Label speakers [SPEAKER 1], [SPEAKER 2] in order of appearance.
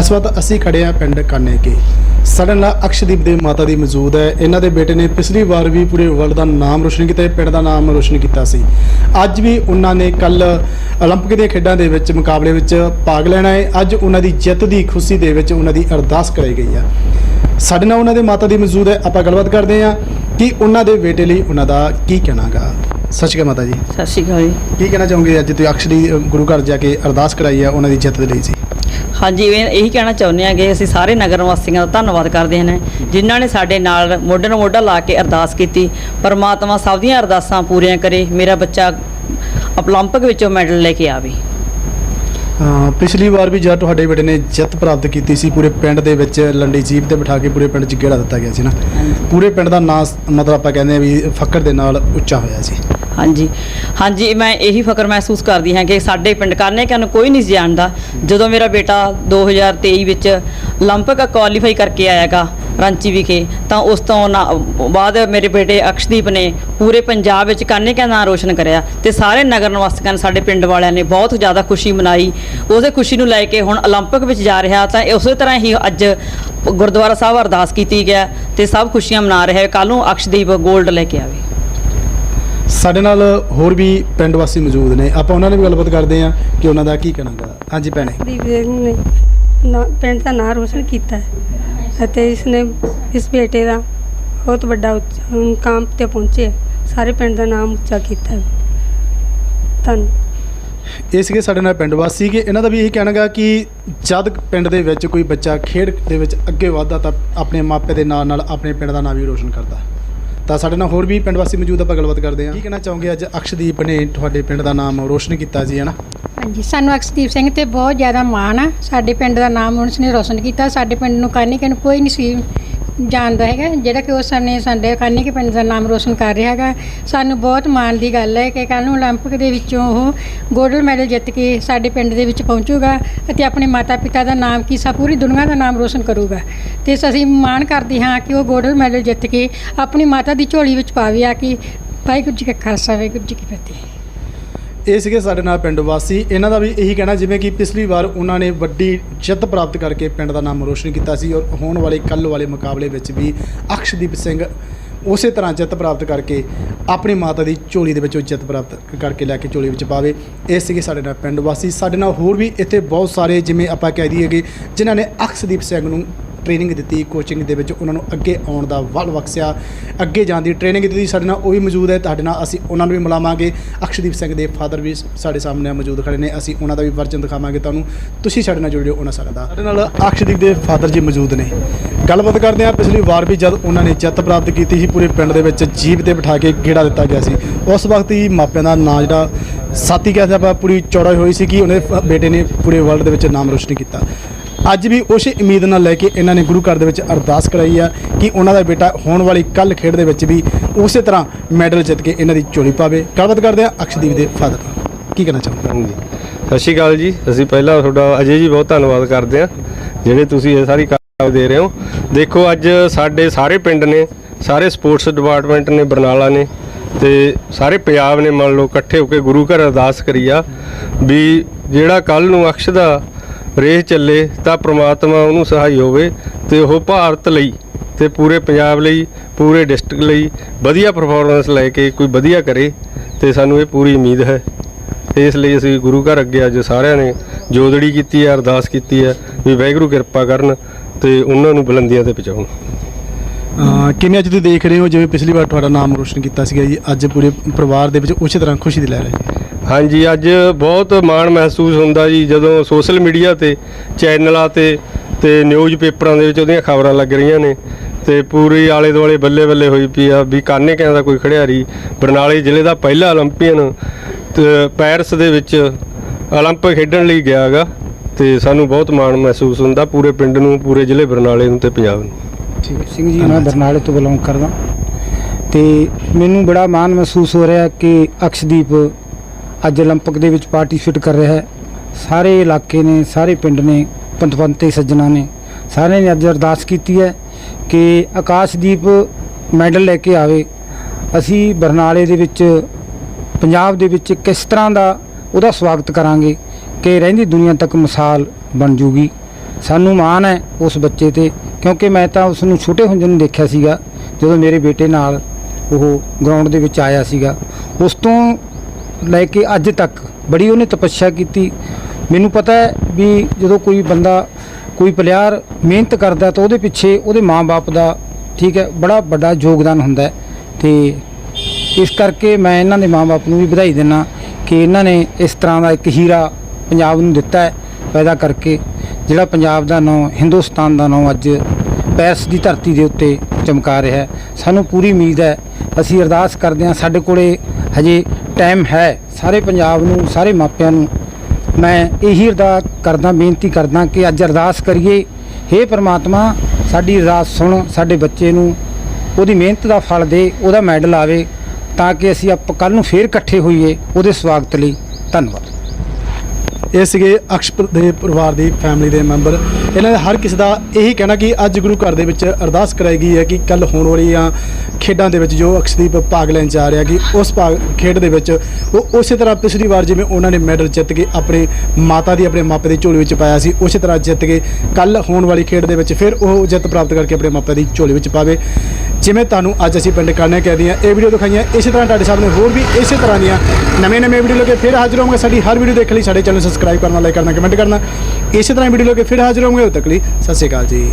[SPEAKER 1] ਇਸ ਵਕਤ ਅਸੀਂ ਖੜੇ ਆ ਪਿੰਡ ਕਾਨੇ ਕੇ ਸਾਡੇ ਨਾਲ ਅਕਸ਼ਦੀਪ ਦੇ ਮਾਤਾ ਦੀ ਮੌਜੂਦ ਹੈ ਇਹਨਾਂ ਦੇ ਬੇਟੇ ਨੇ ਪਿਛਲੀ ਵਾਰ ਵੀ ਪੂਰੇ ਵਰਲਡ ਦਾ ਨਾਮ ਰੋਸ਼ਨ ਕੀਤਾ ਤੇ ਪਿੰਡ ਦਾ ਨਾਮ ਰੋਸ਼ਨ ਕੀਤਾ ਸੀ ਅੱਜ ਵੀ ਉਹਨਾਂ ਨੇ ਕੱਲ 올림픽 ਦੀਆਂ ਖੇਡਾਂ ਦੇ ਵਿੱਚ ਮੁਕਾਬਲੇ ਵਿੱਚ ਭਾਗ ਲੈਣਾ ਹੈ ਅੱਜ ਉਹਨਾਂ ਦੀ ਜਿੱਤ ਦੀ ਖੁਸ਼ੀ ਦੇ ਵਿੱਚ ਉਹਨਾਂ ਦੀ ਅਰਦਾਸ ਕਰਾਈ ਗਈ ਹੈ ਸਾਡੇ ਨਾਲ ਉਹਨਾਂ ਦੇ ਮਾਤਾ ਦੀ ਮੌਜੂਦ ਹੈ ਆਪਾਂ ਗੱਲਬਾਤ ਕਰਦੇ ਹਾਂ ਕਿ ਉਹਨਾਂ ਦੇ ਬੇਟੇ ਲਈ ਉਹਨਾਂ ਦਾ ਕੀ ਕਹਿਣਾਗਾ ਸਤਿ ਸ਼੍ਰੀ ਅਕਾਲ ਮਾਤਾ ਜੀ
[SPEAKER 2] ਸਤਿ ਸ਼੍ਰੀ ਅਕਾਲ ਜੀ
[SPEAKER 1] ਕੀ ਕਹਿਣਾ ਚਾਹੋਗੇ ਅੱਜ ਤੁਸੀਂ ਅਕਸ਼ਦੀ ਗੁਰੂ ਘਰ ਜਾ ਕੇ ਅਰਦਾਸ ਕਰਾਈ ਹੈ ਉਹਨਾਂ ਦੀ ਜਿੱਤ ਦੇ ਲਈ ਜੀ
[SPEAKER 2] ਹਾਂਜੀ ਇਹ ਇਹੀ ਕਹਿਣਾ ਚਾਹੁੰਦੇ ਹਾਂ ਕਿ ਅਸੀਂ ਸਾਰੇ ਨਗਰ ਵਾਸੀਆਂ ਦਾ ਧੰਨਵਾਦ ਕਰਦੇ ਹਾਂ ਜਿਨ੍ਹਾਂ ਨੇ ਸਾਡੇ ਨਾਲ ਮੋਢੇ ਨੂੰ ਮੋਢਾ ਲਾ ਕੇ ਅਰਦਾਸ ਕੀਤੀ। ਪਰਮਾਤਮਾ ਸਭ ਦੀਆਂ ਅਰਦਾਸਾਂ ਪੂਰੀਆਂ ਕਰੇ ਮੇਰਾ ਬੱਚਾ ਓਲੰਪਿਕ ਵਿੱਚੋਂ ਮੈਡਲ ਲੈ ਕੇ ਆਵੇ।
[SPEAKER 1] ਪਿਛਲੀ ਵਾਰ ਵੀ ਜਦ ਤੁਹਾਡੇ ਬੇਟੇ ਨੇ ਜਿੱਤ ਪ੍ਰਾਪਤ ਕੀਤੀ ਸੀ ਪੂਰੇ ਪਿੰਡ ਦੇ ਵਿੱਚ ਲੰਡੀ ਜੀਪ ਤੇ ਬਿਠਾ ਕੇ ਪੂਰੇ ਪਿੰਡ 'ਚ ਗੇੜਾ ਦਿੱਤਾ ਗਿਆ ਸੀ ਨਾ। ਪੂਰੇ ਪਿੰਡ ਦਾ ਨਾਂ ਮਤਲਬ ਆਪਾਂ ਕਹਿੰਦੇ ਆ ਵੀ ਫੱਕਰ ਦੇ ਨਾਲ ਉੱਚਾ ਹੋਇਆ ਸੀ।
[SPEAKER 2] ਹਾਂਜੀ। ਹਾਂਜੀ, ਮੈਂ ਇਹੀ ਫਕਰ ਮਹਿਸੂਸ ਕਰਦੀ ਹਾਂ ਕਿ ਸਾਡੇ ਪਿੰਡ ਕਰਨੇ ਕਿ ਨੂੰ ਕੋਈ ਨਹੀਂ ਜਾਣਦਾ। ਜਦੋਂ ਮੇਰਾ ਬੇਟਾ 2023 ਵਿੱਚ 올림픽 ਕੁਆਲੀਫਾਈ ਕਰਕੇ ਆਇਆਗਾ ਰਾਂਚੀ ਵਿਖੇ, ਤਾਂ ਉਸ ਤੋਂ ਬਾਅਦ ਮੇਰੇ ਬੇਟੇ ਅਕਸ਼ਦੀਪ ਨੇ ਪੂਰੇ ਪੰਜਾਬ ਵਿੱਚ ਕਾਨੇ ਕਾ ਨਾਂ ਰੋਸ਼ਨ ਕਰਿਆ ਤੇ ਸਾਰੇ ਨਗਰ ਨਿਵਾਸਕਾਂ ਨੇ ਸਾਡੇ ਪਿੰਡ ਵਾਲਿਆਂ ਨੇ ਬਹੁਤ ਜ਼ਿਆਦਾ ਖੁਸ਼ੀ ਮਨਾਈ। ਉਸੇ ਖੁਸ਼ੀ ਨੂੰ ਲੈ ਕੇ ਹੁਣ ਓਲੰਪਿਕ ਵਿੱਚ ਜਾ ਰਿਹਾ ਤਾਂ ਉਸੇ ਤਰ੍ਹਾਂ ਹੀ ਅੱਜ ਗੁਰਦੁਆਰਾ ਸਾਹਿਬ ਅਰਦਾਸ ਕੀਤੀ ਗਿਆ ਤੇ ਸਭ ਖੁਸ਼ੀਆਂ ਮਨਾ ਰਿਹਾ ਕੱਲ ਨੂੰ ਅਕਸ਼ਦੀਪ 골ਡ ਲੈ ਕੇ ਆਵੇ।
[SPEAKER 1] ਸਾਡੇ ਨਾਲ ਹੋਰ ਵੀ ਪਿੰਡ ਵਾਸੀ ਮੌਜੂਦ ਨੇ। ਆਪਾਂ ਉਹਨਾਂ ਨਾਲ ਵੀ ਗੱਲਬਾਤ ਕਰਦੇ ਹਾਂ ਕਿ ਉਹਨਾਂ ਦਾ ਕੀ ਕਹਿਣਾਗਾ ਹਾਂਜੀ ਭੈਣੇ।
[SPEAKER 3] ਦੀਪ ਨੇ ਨਾ- ਪਿੰਡ ਦਾ ਨਾਂ ਰੋਸ਼ਨ ਕੀਤਾ ਹੈ ਅਤੇ ਇਸ ਨੇ ਇਸ ਬੇਟੇ ਦਾ ਬਹੁਤ ਵੱਡਾ ਉੱਚ- ਮੁਕਾਮ ਤੇ ਪਹੁੰਚੇ ਸਾਰੇ ਪਿੰਡ ਦਾ ਨਾਮ ਉੱਚਾ ਕੀਤਾ ਹੈ। ਧੰਨ
[SPEAKER 1] ਇਹ ਸੀਗੇ ਸਾਡੇ ਨਾਲ ਪਿੰਡ ਵਾਸੀ ਕਿ ਇਹਨਾਂ ਦਾ ਵੀ ਇਹੀ ਕਹਿਣਾਗਾ ਕਿ ਜਦ ਪਿੰਡ ਦੇ ਵਿੱਚ ਕੋਈ ਬੱਚਾ ਖੇਡ ਦੇ ਵਿੱਚ ਅੱਗੇ ਵਧਦਾ ਤਾਂ ਆਪਣੇ ਮਾਪੇ ਦੇ ਨਾਲ ਨਾਲ ਆਪਣੇ ਪਿੰਡ ਦਾ ਨਾਮ ਵੀ ਰੋਸ਼ਨ ਕਰਦਾ। ਤਾਂ ਸਾਡੇ ਨਾਲ ਹੋਰ ਵੀ ਪਿੰਡ ਵਾਸੀ ਮੌਜੂਦ ਆਪਾਂ ਗੱਲਬਾਤ ਕਰਦੇ ਹਾਂ। ਕੀ ਕਹਿਣਾ ਚਾਹੋਗੇ ਅੱਜ ਅਕਸ਼ਦੀਪ ਨੇ ਤੁਹਾਡੇ ਪਿੰਡ ਦਾ ਨਾਮ ਰੋਸ਼ਨ ਕੀਤਾ ਜੀ ਹਨਾ
[SPEAKER 4] ਹਾਂਜੀ, ਸਾਨੂੰ ਅਕਸ਼ਦੀਪ ਸਿੰਘ ਤੇ ਬਹੁਤ ਜ਼ਿਆਦਾ ਮਾਣ ਆ। ਸਾਡੇ ਪਿੰਡ ਦਾ ਨਾਮ ਉਸਨੇ ਰੋਸ਼ਨ ਕੀਤਾ। ਸਾਡੇ ਪਿੰਡ ਨੂੰ ਕਰਨੀ ਕਿ ਕੋਈ ਨਹੀਂ ਸੀ ਜਾਣਦਾ ਹੈਗਾ ਜਿਹੜਾ ਕਿ ਉਸ ਨੇ ਸਾਡੇ ਕਾਨੀ ਕੇ ਪਿੰਡ ਦਾ ਨਾਮ ਰੋਸ਼ਨ ਕਰ ਰਿਹਾ ਹੈਗਾ ਸਾਨੂੰ ਬਹੁਤ ਮਾਣ ਦੀ ਗੱਲ ਹੈ ਕਿ ਕੱਲ੍ਹ ਨੂੰ 올림픽 ਦੇ ਵਿੱਚੋਂ ਉਹ ਗੋਲਡ ਮੈਡਲ ਜਿੱਤ ਕੇ ਸਾਡੇ ਪਿੰਡ ਦੇ ਵਿੱਚ ਪਹੁੰਚੂਗਾ ਅਤੇ ਆਪਣੇ ਮਾਤਾ ਪਿਤਾ ਦਾ ਨਾਮ ਕੀ ਸਾ ਪੂਰੀ ਦੁਨੀਆ ਦਾ ਨਾਮ ਰੋਸ਼ਨ ਕਰੂਗਾ ਤੇ ਅਸੀਂ ਮਾਣ ਕਰਦੇ ਹਾਂ ਕਿ ਉਹ ਗੋਲਡ ਮੈਡਲ ਜਿੱਤ ਕੇ ਆਪਣੀ ਮਾਤਾ ਦੀ ਝੋਲੀ ਵਿੱਚ ਪਾਵੇ ਆ ਕਿ ਵਾਹਿਗੁਰੂ ਜੀ ਕਾ ਖਾਲਸਾ ਵਾਹਿਗੁਰੂ ਜੀ ਕੀ ਫਤਿਹ
[SPEAKER 1] ਇਹ ਸੀਗੇ ਸਾਡੇ ਨਾਲ ਪਿੰਡ ਵਾਸੀ। ਇਹਨਾਂ ਦਾ ਵੀ ਇਹੀ ਕਹਿਣਾ, ਜਿਵੇਂ ਕਿ ਪਿਛਲੀ ਵਾਰ ਉਹਨਾਂ ਨੇ ਵੱਡੀ ਜਿੱਤ ਪ੍ਰਾਪਤ ਕਰਕੇ ਪਿੰਡ ਦਾ ਨਾਮ ਰੋਸ਼ਨ ਕੀਤਾ ਸੀ ਔਰ ਹੋਣ ਵਾਲੇ ਕੱਲ ਵਾਲੇ ਮੁਕਾਬਲੇ ਵਿੱਚ ਵੀ ਅਕਸ਼ਦੀਪ ਸਿੰਘ ਉਸੇ ਤਰ੍ਹਾਂ ਜਿੱਤ ਪ੍ਰਾਪਤ ਕਰਕੇ ਆਪਣੀ ਮਾਤਾ ਦੀ ਝੋਲੀ ਦੇ ਵਿੱਚੋਂ ਜਿੱਤ ਪ੍ਰਾਪਤ ਕਰਕੇ ਲੈ ਕੇ ਝੋਲੀ ਵਿੱਚ ਪਾਵੇ। ਇਹ ਸੀਗੇ ਸਾਡੇ ਨਾਲ ਪਿੰਡ ਵਾਸੀ। ਸਾਡੇ ਨਾਲ ਹੋਰ ਵੀ ਇੱਥੇ ਬਹੁਤ ਸਾਰੇ ਜਿਵੇਂ ਆਪਾਂ ਕਹਿ ਦਈਏ ਕਿ ਜਿਨ੍ਹਾਂ ਨੇ ਅਕਸ਼ਦੀਪ ਸਿੰਘ ਨੂੰ ਟ੍ਰੇਨਿੰਗ ਦਿੱਤੀ ਕੋਚਿੰਗ ਦੇ ਵਿੱਚ ਉਹਨਾਂ ਨੂੰ ਅੱਗੇ ਆਉਣ ਦਾ ਵੱਲ ਬਖਸ਼ਿਆ। ਅੱਗੇ ਜਾਣ ਦੀ ਟ੍ਰੇਨਿੰਗ ਦਿੱਤੀ ਸਾਡੇ ਨਾਲ, ਉਹ ਵੀ ਮੌਜੂਦ ਹੈ। ਤੁਹਾਡੇ ਨਾਲ ਅਸੀਂ ਉਹਨਾਂ ਨੂੰ ਵੀ ਮਿਲਾਵਾਂਗੇ। ਅਕਸ਼ਦੀਪ ਸਿੰਘ ਦੇ ਫਾਦਰ ਵੀ ਸਾਡੇ ਸਾਹਮਣੇ ਮੌਜੂਦ ਖੜੇ ਨੇ। ਅਸੀਂ ਉਹਨਾਂ ਦਾ ਵੀ ਵਰਜਨ ਦਿਖਾਵਾਂਗੇ ਤੁਹਾਨੂੰ। ਤੁਸੀਂ ਸਾਡੇ ਨਾਲ ਜੁੜਿਓ ਉਹਨਾਂ ਸਾਰਿਆਂ ਦਾ। ਸਾਡੇ ਨਾਲ ਅਕਸ਼ਦੀਪ ਦੇ ਫਾਦਰ ਜੀ ਮੌਜੂਦ ਨੇ। ਗੱਲਬਾਤ ਕਰਦੇ ਹਾਂ, ਪਿਛਲੀ ਵਾਰ ਵੀ ਜਦ ਉਹਨਾਂ ਨੇ ਜਿੱਤ ਪ੍ਰਾਪਤ ਕੀਤੀ ਸੀ, ਪੂਰੇ ਪਿੰਡ ਦੇ ਵਿੱਚ ਜੀਪ ਤੇ ਬਿਠਾ ਕੇ ਗੇੜਾ ਦਿੱਤਾ ਗਿਆ ਸੀ। ਉਸ ਵਕਤ ਹੀ ਮਾਪਿਆਂ ਦਾ ਨਾਂ ਜਿਹੜਾ ਸਾਥੀ ਕਹਿੰਦੇ ਆਪਾਂ ਪੂਰੀ ਚੌੜਾ ਹੋਈ ਸੀ ਕਿ ਉਹਨੇ ਬੇਟੇ ਨੇ ਪੂਰੇ ਵਰਲਡ ਦੇ ਵਿੱਚ ਨਾਮ ਰੋਸ਼ਨ ਕੀਤਾ। ਅੱਜ ਵੀ ਉਸੇ ਉਮੀਦ ਨਾਲ ਲੈ ਕੇ ਇਹਨਾਂ ਨੇ ਗੁਰੂ ਘਰ ਦੇ ਵਿੱਚ ਅਰਦਾਸ ਕਰਾਈ ਆ ਕਿ ਉਹਨਾਂ ਦਾ ਬੇਟਾ ਹੋਣ ਵਾਲੀ ਕੱਲ ਖੇਡ ਦੇ ਵਿੱਚ ਵੀ ਉਸੇ ਤਰ੍ਹਾਂ ਮੈਡਲ ਜਿੱਤ ਕੇ ਇਹਨਾਂ ਦੀ ਝੋਲੀ ਪਾਵੇ। ਗੱਲਬਾਤ ਕਰਦੇ ਆ ਅਕਸ਼ਦੀਪ ਦੇ ਫਾਦਰ ਕੀ ਕਹਿਣਾ ਚਾਹੁੰਦੇ
[SPEAKER 5] ਹਾਂਜੀ। ਸਤਿ ਸ਼੍ਰੀ ਅਕਾਲ ਜੀ। ਅਸੀਂ ਪਹਿਲਾਂ ਤੁਹਾਡਾ ਅਜੇ ਜੀ ਬਹੁਤ ਧੰਨਵਾਦ ਕਰਦੇ ਹਾਂ ਜਿਹੜੇ ਤੁਸੀਂ ਇਹ ਸਾਰੀ ਕਾਰਜ ਦੇ ਰਹੇ ਹੋ। ਦੇਖੋ, ਅੱਜ ਸਾਡੇ ਸਾਰੇ ਪਿੰਡ ਨੇ, ਸਾਰੇ ਸਪੋਰਟਸ ਡਿਪਾਰਟਮੈਂਟ ਨੇ, ਬਰਨਾਲਾ ਨੇ ਤੇ ਸਾਰੇ ਪੰਜਾਬ ਨੇ ਮੰਨ ਲਓ ਇਕੱਠੇ ਹੋ ਕੇ ਗੁਰੂ ਘਰ ਅਰਦਾਸ ਕਰੀ ਆ ਵੀ ਜਿਹੜਾ ਕੱਲ ਨੂੰ ਅਕਸ਼ ਦਾ ਰੇਸ ਚੱਲੇ ਤਾਂ ਪ੍ਰਮਾਤਮਾ ਉਹਨੂੰ ਸਹਾਈ ਹੋਵੇ ਤੇ ਉਹ ਭਾਰਤ ਲਈ ਤੇ ਪੂਰੇ ਪੰਜਾਬ ਲਈ, ਪੂਰੇ ਡਿਸਟ੍ਰਿਕਟ ਲਈ ਵਧੀਆ ਪਰਫਾਰਮੈਂਸ ਲੈ ਕੇ ਕੋਈ ਵਧੀਆ ਕਰੇ ਤੇ ਸਾਨੂੰ ਇਹ ਪੂਰੀ ਉਮੀਦ ਹੈ। ਇਸ ਲਈ ਅਸੀਂ ਗੁਰੂ ਘਰ ਅੱਗੇ ਅੱਜ ਸਾਰਿਆਂ ਨੇ ਜੋਦੜੀ ਕੀਤੀ ਹੈ, ਅਰਦਾਸ ਕੀਤੀ ਹੈ ਵੀ ਵਾਹਿਗੁਰੂ ਕਿਰਪਾ ਕਰਨ ਤੇ ਉਹਨਾਂ ਨੂੰ ਬੁਲੰਦੀਆਂ ਤੇ ਪਹੁੰਚਾਉਣ।
[SPEAKER 1] ਕਿਵੇਂ ਅੱਜ ਤੁਸੀਂ ਦੇਖ ਰਹੇ ਹੋ? ਜਿਵੇਂ ਪਿਛਲੀ ਵਾਰ ਤੁਹਾਡਾ ਨਾਮ ਰੋਸ਼ਨ ਕੀਤਾ ਸੀਗਾ ਜੀ, ਅੱਜ ਪੂਰੇ ਪਰਿਵਾਰ ਦੇ ਵਿੱਚ ਉਸੇ ਤਰ੍ਹਾਂ ਖੁਸ਼ੀ ਦੀ ਲਹਿਰ ਹੈ
[SPEAKER 5] ਹਾਂਜੀ, ਅੱਜ ਬਹੁਤ ਮਾਣ ਮਹਿਸੂਸ ਹੁੰਦਾ ਜੀ, ਜਦੋਂ ਸੋਸ਼ਲ ਮੀਡੀਆ ਤੇ, ਚੈਨਲਾਂ ਤੇ ਤੇ ਨਿਊਜ਼ ਪੇਪਰਾਂ ਦੇ ਵਿੱਚ ਉਹਦੀਆਂ ਖਬਰਾਂ ਲੱਗ ਰਹੀਆਂ ਨੇ। ਤੇ ਪੂਰੀ ਆਲੇ ਦੁਆਲੇ ਬੱਲੇ ਬੱਲੇ ਹੋਈ ਪਈ ਆ ਵੀ ਕਾਨੇ ਕਿਆਂ ਦਾ ਕੋਈ ਖਿਡਾਰੀ ਬਰਨਾਲੇ ਜ਼ਿਲ੍ਹੇ ਦਾ ਪਹਿਲਾ 올림픽ਨ ਤੇ ਪੈਰਿਸ ਦੇ ਵਿੱਚ 올림픽 ਖੇਡਣ ਲਈ ਗਿਆਗਾ ਤੇ ਸਾਨੂੰ ਬਹੁਤ ਮਾਣ ਮਹਿਸੂਸ ਹੁੰਦਾ ਪੂਰੇ ਪਿੰਡ ਨੂੰ, ਪੂਰੇ ਜ਼ਿਲ੍ਹੇ ਬਰਨਾਲੇ ਨੂੰ ਤੇ ਪੰਜਾਬ ਨੂੰ।
[SPEAKER 1] ਠੀਕ
[SPEAKER 6] ਸਿੰਘ ਜੀ, ਮੈਂ ਬਰਨਾਲੇ ਤੋਂ ਬਿਲੋਂਗ ਕਰਦਾ। ਤੇ ਮੈਨੂੰ ਬੜਾ ਮਾਣ ਮਹਿਸੂਸ ਹੋ ਰਿਹਾ ਕਿ ਅਕਸ਼ਦੀਪ ਅੱਜ 올림픽 ਦੇ ਵਿੱਚ ਪਾਰਟਿਸਿਪੇਟ ਕਰ ਰਿਹਾ ਹੈ ਸਾਰੇ ਇਲਾਕੇ ਨੇ ਸਾਰੇ ਪਿੰਡ ਨੇ ਪੰਤਵੰਤੇ ਸੱਜਣਾ ਨੇ ਸਾਰਿਆਂ ਨੇ ਅੱਜ ਅਰਦਾਸ ਕੀਤੀ ਹੈ ਕਿ ਆਕਾਸ਼ਦੀਪ ਮੈਡਲ ਲੈ ਕੇ ਆਵੇ ਅਸੀਂ ਬਰਨਾਲੇ ਦੇ ਵਿੱਚ ਪੰਜਾਬ ਦੇ ਵਿੱਚ ਕਿਸ ਤਰ੍ਹਾਂ ਦਾ ਉਹਦਾ ਸਵਾਗਤ ਕਰਾਂਗੇ ਕਿ ਰਹਿੰਦੀ ਦੁਨੀਆ ਤੱਕ ਮਿਸਾਲ ਬਣ ਜੂਗੀ ਸਾਨੂੰ ਮਾਣ ਹੈ ਉਸ ਬੱਚੇ ਤੇ ਕਿਉਂਕਿ ਮੈਂ ਤਾਂ ਉਸ ਨੂੰ ਛੋਟੇ ਹੁੰਦੇ ਨੂੰ ਦੇਖਿਆ ਸੀਗਾ ਜਦੋਂ ਮੇਰੇ ਬੇਟੇ ਨਾਲ ਉਹ ਗਰਾਊਂਡ ਦੇ ਵਿੱਚ ਆਇਆ ਸੀਗਾ ਉਸ ਤੋਂ ਲੈ ਕੇ ਅੱਜ ਤੱਕ ਬੜੀ ਉਹਨੇ ਤਪੱਸਿਆ ਕੀਤੀ। ਮੈਨੂੰ ਪਤਾ ਹੈ ਵੀ ਜਦੋਂ ਕੋਈ ਬੰਦਾ, ਕੋਈ ਪਲਿਆਰ ਮਿਹਨਤ ਕਰਦਾ ਤਾਂ ਉਹਦੇ ਪਿੱਛੇ ਉਹਦੇ ਮਾਪੇ ਦਾ ਠੀਕ ਹੈ, ਬੜਾ ਵੱਡਾ ਯੋਗਦਾਨ ਹੁੰਦਾ ਹੈ। ਤੇ ਇਸ ਕਰਕੇ ਮੈਂ ਇਹਨਾਂ ਦੇ ਮਾਪੇ ਨੂੰ ਵੀ ਵਧਾਈ ਦਿੰਦਾ ਕਿ ਇਹਨਾਂ ਨੇ ਇਸ ਤਰ੍ਹਾਂ ਦਾ ਇੱਕ ਹੀਰਾ ਪੰਜਾਬ ਨੂੰ ਦਿੱਤਾ ਹੈ ਪੈਦਾ ਕਰਕੇ, ਜਿਹੜਾ ਪੰਜਾਬ ਦਾ ਨਾਂ, ਹਿੰਦੁਸਤਾਨ ਦਾ ਨਾਂ ਅੱਜ ਪੈਰਸ ਦੀ ਧਰਤੀ ਦੇ ਉੱਤੇ ਚਮਕਾ ਰਿਹਾ ਹੈ। ਸਾਨੂੰ ਪੂਰੀ ਉਮੀਦ ਹੈ, ਅਸੀਂ ਅਰਦਾਸ ਕਰਦੇ ਹਾਂ ਸਾਡੇ ਕੋਲੇ ਹਜੇ ਟਾਈਮ ਹੈ, ਸਾਰੇ ਪੰਜਾਬ ਨੂੰ, ਸਾਰੇ ਮਾਪਿਆਂ ਨੂੰ, ਮੈਂ ਇਹੀ ਅਰਦਾਸ ਕਰਦਾ, ਬੇਨਤੀ ਕਰਦਾ ਕਿ ਅੱਜ ਅਰਦਾਸ ਕਰੀਏ। ਹੇ ਪ੍ਰਮਾਤਮਾ, ਸਾਡੀ ਅਰਦਾਸ ਸੁਣ, ਸਾਡੇ ਬੱਚੇ ਨੂੰ, ਉਹਦੀ ਮਿਹਨਤ ਦਾ ਫਲ ਦੇ, ਉਹਦਾ ਮੈਡਲ ਆਵੇ, ਤਾਂ ਕਿ ਅਸੀਂ ਆਪ ਕੱਲ ਨੂੰ ਫੇਰ ਇਕੱਠੇ ਹੋਈਏ, ਉਹਦੇ ਸਵਾਗਤ ਲਈ। ਧੰਨਵਾਦ।
[SPEAKER 1] ਇਹ ਸੀਗੇ ਅਕਸ਼ ਦੇ ਪਰਿਵਾਰ ਦੀ ਫੈਮਿਲੀ ਦੇ ਮੈਂਬਰ ਇਹਨਾਂ ਦਾ ਹਰ ਕਿਸੇ ਦਾ ਇਹੀ ਕਹਿਣਾ ਕਿ ਅੱਜ ਗੁਰੂ ਘਰ ਦੇ ਵਿੱਚ ਅਰਦਾਸ ਕਰਾਈ ਗਈ ਹੈ ਕਿ ਕੱਲ ਹੋਣ ਵਾਲੀਆਂ ਖੇਡਾਂ ਦੇ ਵਿੱਚ ਜੋ ਅਕਸ਼ਦੀਪ ਭਾਗ ਲੈਣ ਜਾ ਰਿਹਾ ਕਿ ਉਸ ਭਾਗ ਖੇਡ ਦੇ ਵਿੱਚ ਉਹ ਉਸੇ ਤਰ੍ਹਾਂ ਪਿਛਲੀ ਵਾਰ ਜਿਵੇਂ ਉਹਨਾਂ ਨੇ ਮੈਡਲ ਜਿੱਤ ਕੇ ਆਪਣੇ ਮਾਤਾ ਦੀ, ਆਪਣੇ ਮਾਪੇ ਦੀ ਝੋਲੀ ਵਿੱਚ ਪਾਇਆ ਸੀ, ਉਸੇ ਤਰ੍ਹਾਂ ਜਿੱਤ ਕੇ ਕੱਲ ਹੋਣ ਵਾਲੀ ਖੇਡ ਦੇ ਵਿੱਚ ਫਿਰ ਉਹ ਜਿੱਤ ਪ੍ਰਾਪਤ ਕਰਕੇ ਆਪਣੇ ਮਾਪੇ ਦੀ ਝੋਲੀ ਵਿੱਚ ਪਾਵੇ। ਜਿਵੇਂ ਤੁਹਾਨੂੰ ਅੱਜ ਅਸੀਂ ਪਿੰਡ ਕਾਨੇ ਕਹਿ ਦੀਆਂ ਇਹ ਵੀਡੀਓ ਦਿਖਾਈਆਂ। ਇਸੇ ਤਰ੍ਹਾਂ ਤੁਹਾਡੇ ਸਾਹਮਣੇ ਹੋਰ ਵੀ ਇਸੇ ਤਰ੍ਹਾਂ ਦੀਆਂ ਨਵੇਂ ਨਵੇਂ ਵੀਡੀਓ ਲੈ ਕੇ ਫਿਰ ਹਾਜ਼ਰ ਹੋਵਾਂਗੇ। ਸਾਡੀ ਹਰ ਵੀਡੀਓ ਦੇਖਣ ਲਈ ਸਾਡੇ ਚੈਨਲ ਸਬਸਕ੍ਰਾਈਬ ਕਰਨਾ ਲਾਈਕ ਕਰਨਾ ਕਮੈਂਟ ਕਰਨਾ। ਇਸੇ ਤਰ੍ਹਾਂ ਵੀਡੀਓ ਲੈ ਕੇ ਫਿਰ ਹਾਜ਼ਰ ਹੋਵਾਂਗੇ। ਉਦੋਂ ਤੱਕ ਲਈ ਸਤਿ ਸ਼੍ਰੀ ਅਕਾਲ ਜੀ।